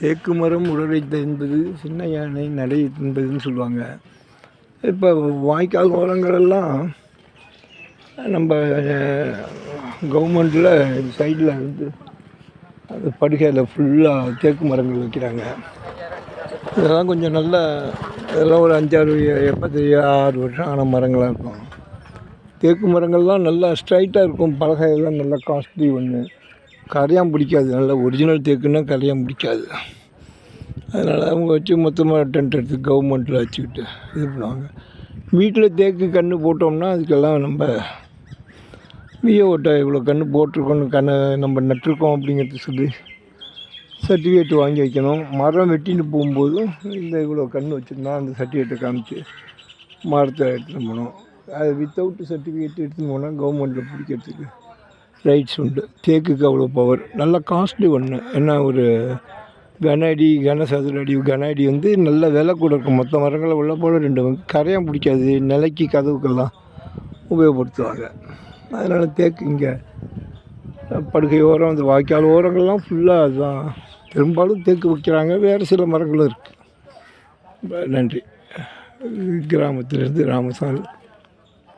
தேக்கு மரம் உடலை என்பது சின்ன யானை நடை என்பதுன்னு சொல்லுவாங்க. இப்போ வாய்க்கால் ஓரங்களெல்லாம் நம்ம கவர்மெண்ட்டில் சைடில் வந்து அது படுகையில் ஃபுல்லாக தேக்கு மரங்கள் வைக்கிறாங்க. இதெல்லாம் கொஞ்சம் நல்ல இதெல்லாம் ஒரு அஞ்சாறு எப்பத்தி ஆறு வருஷம் ஆன மரங்களாக இருக்கும். தேக்கு மரங்கள்லாம் நல்லா ஸ்ட்ரைட்டாக இருக்கும். பலகையெல்லாம் நல்லா காஸ்ட்லி ஒன்று கரையான் பிடிக்காது. நல்லா ஒரிஜினல் தேக்குன்னா கரையான் பிடிக்காது. அதனால் அவங்க வச்சு மொத்தமாக டென்ட் எடுத்து கவர்மெண்ட்டில் வச்சுக்கிட்டு இது பண்ணுவாங்க. வீட்டில் தேக்கு கன்று போட்டோம்னா அதுக்கெல்லாம் நம்ம விஏஓட்ட இவ்வளோ கன்று போட்டிருக்கோம் கண்ணை நம்ம நட்டிருக்கோம் அப்படிங்கிறது சொல்லி சர்டிஃபிகேட் வாங்கி வைக்கணும். மரம் வெட்டின்னு போகும்போதும் இந்த இவ்வளோ கன்று வச்சுருந்தா அந்த சர்டிஃபிகேட்டை காமிச்சு மரத்தை எடுத்துகிட்டு போகணும். அது வித்தவுட் சர்டிஃபிகேட் எடுத்துன்னு போனால் கவர்மெண்ட்டில் பிடிக்கிறதுக்கு ரைட்ஸ் உண்டு. தேக்குக்கு அவ்வளோ பவர் நல்ல காஸ்ட்லி ஒன்று என்ன ஒரு கனஅடி கனசதுர சதுர அடி கனஅடி வந்து நல்ல விலை கூட இருக்கும். மொத்த மரங்களை உள்ள போல ரெண்டு கரையான் பிடிக்காது. நிலைக்கு கதவுக்கெல்லாம் உபயோகப்படுத்துவாங்க. அதனால் தேக்கு இங்கே படுகை ஓரம் அந்த வாய்க்கால் ஓரங்கள்லாம் ஃபுல்லாக அதுதான் பெரும்பாலும் தேக்கு வைக்கிறாங்க வேறு சில மரங்களும் இருக்குது நன்றி. கிராமத்திலிருந்து ராமசாமி.